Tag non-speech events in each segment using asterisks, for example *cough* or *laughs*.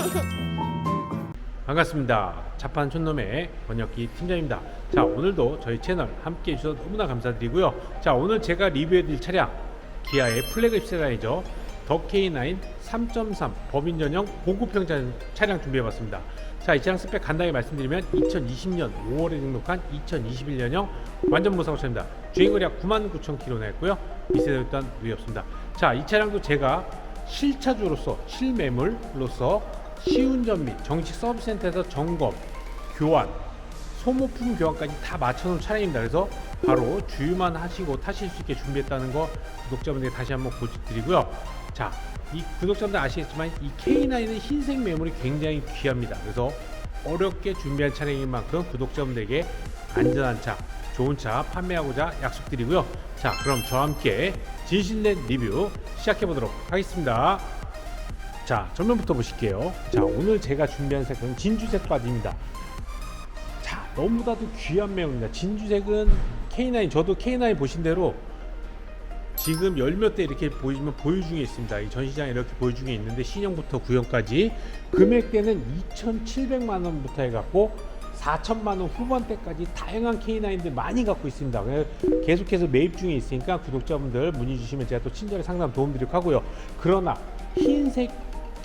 *laughs* 반갑습니다. 자판 촌놈의 번역기 팀장입니다. 자, 오늘도 저희 채널 함께 해주셔서 너무나 감사드리고요. 자, 오늘 제가 리뷰해드릴 차량, 기아의 플래그십 세단이죠. 더 K9 3.3 법인 전용 고급형 차- 차량 준비해봤습니다. 자, 이 차량 스펙 간단히 말씀드리면 2020년 5월에 등록한 2021년형 완전 무사고 차입니다. 주행거리 약 99,000km 했고요. 미세도 일단 누이 없습니다. 자, 이 차량도 제가 실차주로서 실매물로서 시운전 및 정식 서비스센터에서 점검, 교환, 소모품 교환까지 다 맞춰놓은 차량입니다. 그래서 바로 주유만 하시고 타실 수 있게 준비했다는 거 구독자분들께 다시 한번 고집드리고요. 자, 이 구독자분들 아시겠지만 이 K9은 흰색 매물이 굉장히 귀합니다. 그래서 어렵게 준비한 차량인 만큼 구독자분들에게 안전한 차, 좋은 차 판매하고자 약속드리고요. 자, 그럼 저와 함께 진실된 리뷰 시작해 보도록 하겠습니다. 자, 전면부터 보실게요. 자, 오늘 제가 준비한 색은 진주색 바지입니다. 자, 너무나도 귀한 매물입니다. 진주색은 K9, 저도 K9 보신 대로 지금 열몇 대 이렇게 보이지만 보유 중에 있습니다. 이 전시장에 이렇게 보유 중에 있는데 신형부터 구형까지 금액대는 2,700만 원부터 해갖고 4천만 원 후반대까지 다양한 K9들 많이 갖고 있습니다. 계속해서 매입 중에 있으니까 구독자분들 문의 주시면 제가 또 친절히 상담 도움드리도록 하고요. 그러나 흰색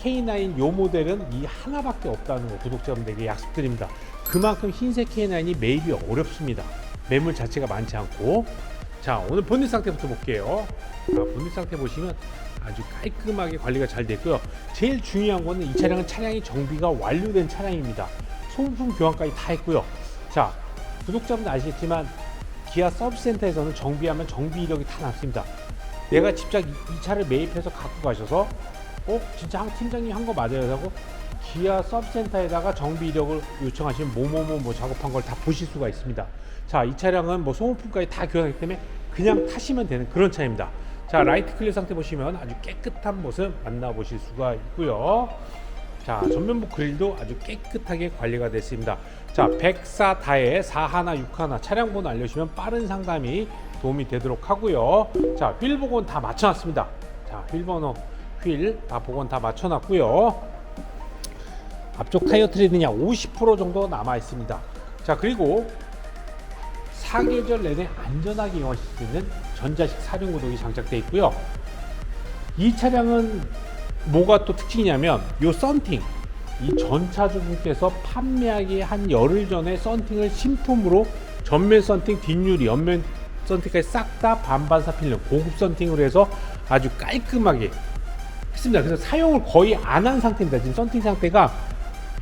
K9 요 모델은 이 하나밖에 없다는 거 구독자분들에게 약속드립니다. 그만큼 흰색 K9이 매입이 어렵습니다. 매물 자체가 많지 않고 자 오늘 본닛 상태부터 볼게요. 자, 본닛 상태 보시면 아주 깔끔하게 관리가 잘 됐고요. 제일 중요한 거는 이 차량은 차량이 정비가 완료된 차량입니다. 소모품 교환까지 다 했고요. 자 구독자분들 아시겠지만 기아 서비스센터에서는 정비하면 정비 이력이 다 남습니다. 내가 직접 이, 이 차를 매입해서 갖고 가셔서 어 진짜 한 팀장님 한 거 맞아요 하고 기아 서비스센터에다가 정비 이력을 요청하시면 뭐뭐뭐 뭐 작업한 걸 다 보실 수가 있습니다. 자 이 차량은 뭐 소모품까지 다 교환하기 때문에 그냥 타시면 되는 그런 차입니다. 자 라이트 클리어 상태 보시면 아주 깨끗한 모습 만나보실 수가 있고요. 자 전면부 그릴도 아주 깨끗하게 관리가 됐습니다. 자 104 다에 41 61 차량 번호 알려주시면 빠른 상담이 도움이 되도록 하고요. 자 휠 복원 다 맞춰놨습니다. 자 휠 번호 휠 다 복원 다 맞춰놨고요. 앞쪽 타이어 트레드는 약50% 정도 남아 있습니다. 자 그리고 사계절 내내 안전하게 이용하실 수 있는 전자식 사륜구동이 장착되어 있고요. 이 차량은 뭐가 또 특징이냐면 요 썬팅 이 전차주분께서 판매하기 한 열흘 전에 썬팅을 신품으로 전면 썬팅, 뒷유리, 옆면 썬팅까지 싹 다 반반 사필름 고급 썬팅으로 해서 아주 깔끔하게 했습니다. 그래서 사용을 거의 안 한 상태입니다. 지금 썬팅 상태가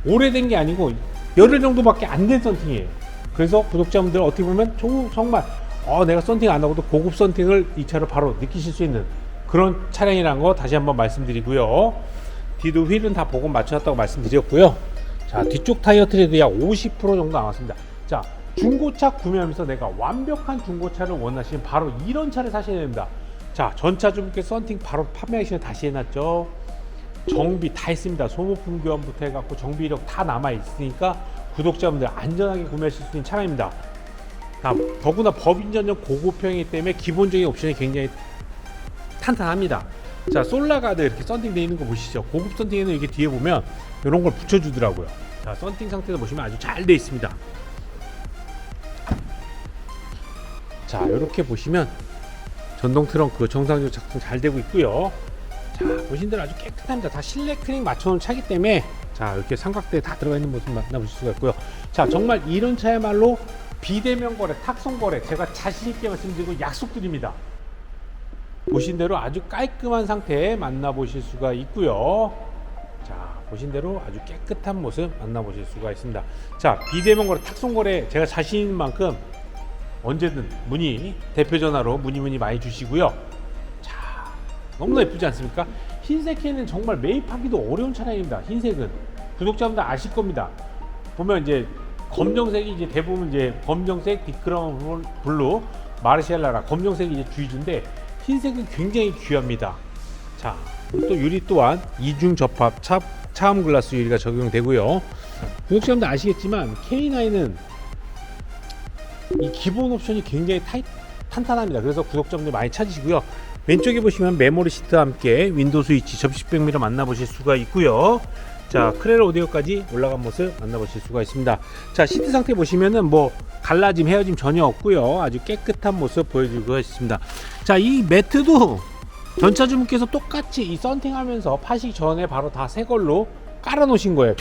오래된 게 아니고 열흘 정도밖에 안 된 썬팅이에요. 그래서 구독자분들 어떻게 보면 조- 정말 어, 내가 썬팅 안 하고도 고급 썬팅을 이 차로 바로 느끼실 수 있는 그런 차량이라는 거 다시 한번 말씀드리고요. 뒤도 휠은 다 보고 맞춰놨다고 말씀드렸고요. 자 뒤쪽 타이어 트레드 약50% 정도 남았습니다. 자 중고차 구매하면서 내가 완벽한 중고차를 원하시면 바로 이런 차를 사셔야 됩니다. 자 전차 주분께 썬팅 바로 판매하시면 다시 해놨죠. 정비 다 했습니다. 소모품 교환부터 해갖고 정비 이력 다 남아 있으니까 구독자분들 안전하게 구매하실 수 있는 차량입니다. 다, 더구나 법인 전용 고급형이기 때문에 기본적인 옵션이 굉장히 탄탄합니다. 자, 솔라가드 이렇게 썬팅 되어 있는 거 보시죠. 고급 썬팅에는 이렇게 뒤에 보면 이런 걸 붙여주더라고요. 자, 썬팅 상태도 보시면 아주 잘 되어 있습니다. 자, 이렇게 보시면 전동 트렁크 정상적으로 작동 잘 되고 있고요. 자, 보신 대로 아주 깨끗합니다. 다 실내 크링 맞춰놓은 차기 때문에 자, 이렇게 삼각대에 다 들어가 있는 모습 만나보실 수가 있고요. 자, 정말 이런 차야말로 비대면 거래, 탁송 거래 제가 자신 있게 말씀드리고 약속드립니다. 보신 대로 아주 깔끔한 상태에 만나보실 수가 있고요. 자, 보신 대로 아주 깨끗한 모습 만나보실 수가 있습니다. 자, 비대면 거래, 탁송 거래 제가 자신 있는 만큼 언제든 문의 대표 전화로 문의 문의 많이 주시고요. 자, 너무나 예쁘지 않습니까? 흰색에는 정말 매입하기도 어려운 차량입니다. 흰색은 구독자분들 아실 겁니다. 보면 이제 검정색이 이제 대부분 이제 검정색, 비크라운 블루, 마르시엘라라 검정색이 이제 주의주인데 흰색은 굉장히 귀합니다. 자, 또 유리 또한 이중 접합 차, 차음 글라스 유리가 적용되고요. 구독자분들 아시겠지만 K9은 이 기본 옵션이 굉장히 타이, 탄탄합니다. 그래서 구독자분들 많이 찾으시고요. 왼쪽에 보시면 메모리 시트와 함께 윈도우 스위치 접시 백미러 만나보실 수가 있고요. 자 크레로 오디오까지 올라간 모습 만나보실 수가 있습니다. 자 시트 상태 보시면은 뭐 갈라짐 헤어짐 전혀 없고요. 아주 깨끗한 모습 보여주고 있습니다. 자 이 매트도 전차 주문께서 똑같이 이 썬팅하면서 파식 전에 바로 다 새 걸로 깔아 놓으신 거예요.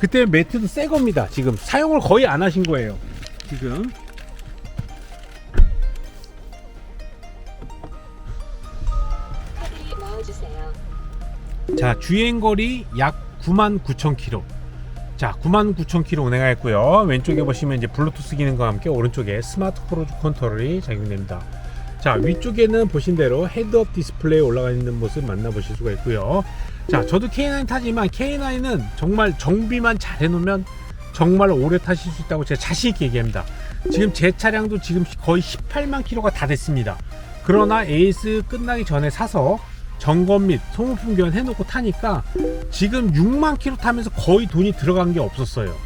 그때 매트도 새 겁니다. 지금 사용을 거의 안 하신 거예요. 지금. 카드 넣어주세요. 자 주행거리 약 99,000km 자 99,000km 운행하였고요. 왼쪽에 보시면 이제 블루투스 기능과 함께 오른쪽에 스마트 크루즈 컨트롤이 적용됩니다. 자 위쪽에는 보신 대로 헤드업 디스플레이 올라가 있는 모습 만나보실 수가 있고요. 자 저도 K9 타지만 K9은 정말 정비만 잘 해놓으면 정말 오래 타실 수 있다고 제가 자신 있게 얘기합니다 지금 제 차량도 지금 거의 18만 킬로가 다 됐습니다 그러나 에이스 끝나기 전에 사서 점검 및 소모품 교환 해놓고 타니까 지금 6만 킬로 타면서 거의 돈이 들어간 게 없었어요.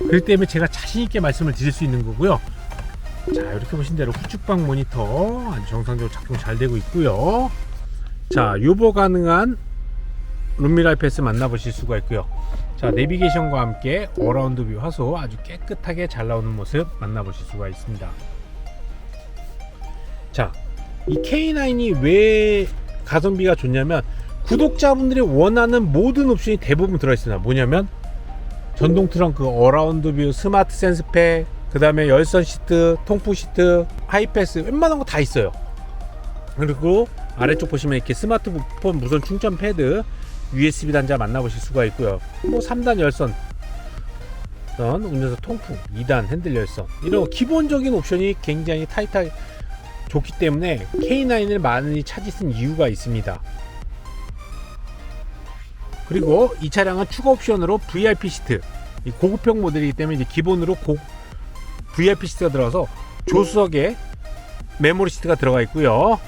그렇기 때문에 제가 자신 있게 말씀을 드릴 수 있는 거고요. 자, 이렇게 보신 대로 후측방 모니터 정상적으로 작동 잘 되고 있고요. 자, 유보 가능한 룸미라이 패스 만나보실 수가 있고요. 자, 내비게이션과 함께 어라운드 뷰 화소 아주 깨끗하게 잘 나오는 모습 만나보실 수가 있습니다. 자, 이 K9이 왜 가성비가 좋냐면 구독자분들이 원하는 모든 옵션이 대부분 들어있습니다. 뭐냐면 전동 트렁크, 어라운드 뷰, 스마트 센스팩, 그 다음에 열선 시트, 통풍 시트, 하이패스 웬만한 거 다 있어요. 그리고 아래쪽 보시면 이렇게 스마트폰 무선 충전 패드, USB 단자 만나보실 수가 있고요. 뭐 3단 열선, 운전석 통풍, 2단 핸들 열선 이런 기본적인 옵션이 굉장히 타이트하게 좋기 때문에 K9을 많이 찾으신 이유가 있습니다. 그리고 이 차량은 추가 옵션으로 VIP 시트, 이 고급형 모델이기 때문에 이제 기본으로 고, VIP 시트가 들어가서 조수석에 메모리 시트가 들어가 있고요.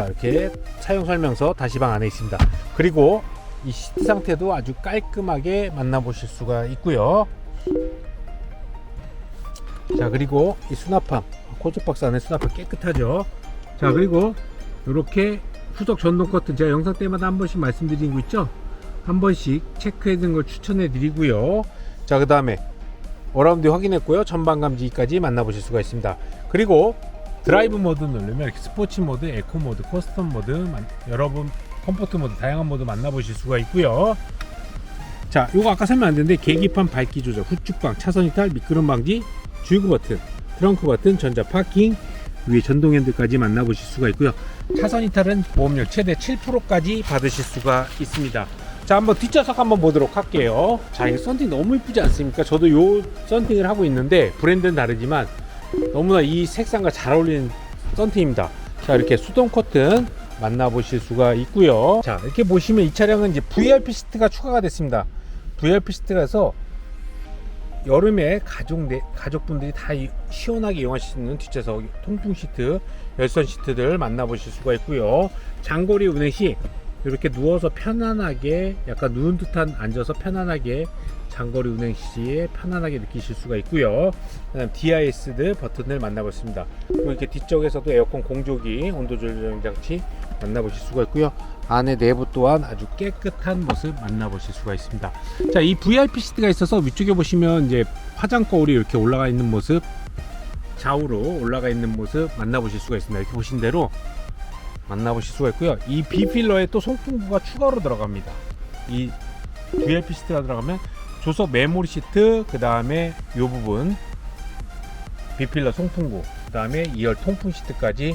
자 이렇게 사용 설명서 다시방 안에 있습니다. 그리고 이 시트 상태도 아주 깔끔하게 만나보실 수가 있고요. 자 그리고 이 수납함 코즈박스 안에 수납함 깨끗하죠? 자 그리고 이렇게 후석 전동 커튼 제가 영상 때마다 한 번씩 말씀드리고 있죠? 한 번씩 체크해 두는 걸 추천해 드리고요. 자 그 다음에 어라운드 확인했고요. 전방 감지까지 만나보실 수가 있습니다. 그리고 드라이브 모드 누르면 이렇게 스포츠 모드, 에코 모드, 커스텀 모드 만- 여러분 컴포트 모드 다양한 모드 만나보실 수가 있고요. 자 요거 아까 설명 안 됐는데 계기판 밝기 조절 후측방 차선 이탈 미끄럼 방지 주유구 버튼 트렁크 버튼 전자 파킹 위에 전동 핸들까지 만나보실 수가 있고요. 차선 이탈은 보험료 최대 7%까지 받으실 수가 있습니다. 자 한번 뒷좌석 한번 보도록 할게요. 자 이거 썬팅 너무 이쁘지 않습니까? 저도 요 썬팅을 하고 있는데 브랜드는 다르지만 너무나 이 색상과 잘 어울리는 썬팅입니다. 자 이렇게 수동 커튼 만나보실 수가 있고요. 자 이렇게 보시면 이 차량은 이제 VIP 시트가 추가가 됐습니다. VIP 시트라서 여름에 가족 내, 가족분들이 다 이- 시원하게 이용하실 수 있는 뒷좌석 통풍 시트, 열선 시트들 만나보실 수가 있고요. 장거리 운행 시 이렇게 누워서 편안하게 약간 누운 듯한 앉아서 편안하게 장거리 운행 시에 편안하게 느끼실 수가 있고요. 그다음 DIS드 버튼을 만나보십니다. 그리고 이렇게 뒤쪽에서도 에어컨 공조기 온도 조절 장치 만나보실 수가 있고요. 안에 내부 또한 아주 깨끗한 모습 만나보실 수가 있습니다. 자, 이 VIP 시트가 있어서 위쪽에 보시면 이제 화장 거울이 이렇게 올라가 있는 모습, 좌우로 올라가 있는 모습 만나보실 수가 있습니다. 이렇게 보신 대로 만나보실 수가 있고요. 이 B필러에 또 송풍구가 추가로 들어갑니다. 이 VIP 시트가 들어가면 조석 메모리 시트, 그 다음에 이 부분 B필러 송풍구, 그 다음에 2열 통풍 시트까지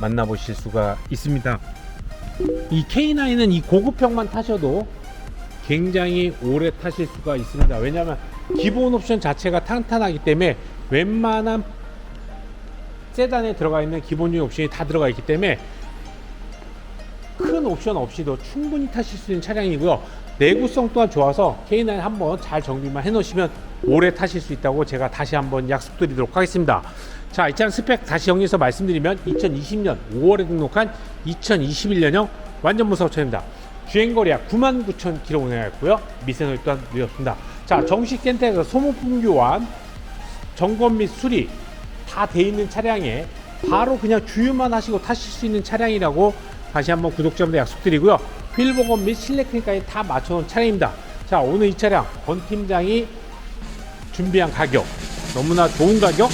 만나보실 수가 있습니다. 이 K9은 이 고급형만 타셔도 굉장히 오래 타실 수가 있습니다. 왜냐하면 기본 옵션 자체가 탄탄하기 때문에 웬만한 세단에 들어가 있는 기본적인 옵션이 다 들어가 있기 때문에 큰 옵션 없이도 충분히 타실 수 있는 차량이고요. 내구성 또한 좋아서 K9 한번 잘 정비만 해 놓으시면 오래 타실 수 있다고 제가 다시 한번 약속드리도록 하겠습니다. 자, 이 차량 스펙 다시 정리해서 말씀드리면 2020년 5월에 등록한 2021년형 완전 무사고차입니다. 주행거리 약 99,000km 운행하였고요. 미세노 또한 누렸습니다. 자, 정식 센터에서 소모품 교환, 점검 및 수리 다 돼 있는 차량에 바로 그냥 주유만 하시고 타실 수 있는 차량이라고 다시 한번 구독자분들 약속드리고요. 휠 복원 및 실내 크림까지 다 맞춰놓은 차량입니다. 자 오늘 이 차량 권 팀장이 준비한 가격 너무나 좋은 가격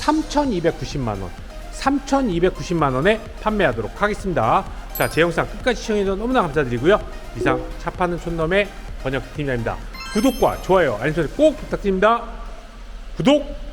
3,290만 원. 3,290만 원에 판매하도록 하겠습니다. 자, 제 영상 끝까지 시청해주셔서 너무나 감사드리고요. 이상 차 파는 촌놈의 번역 팀장입니다. 구독과 좋아요, 알림 설정 꼭 부탁드립니다. 구독!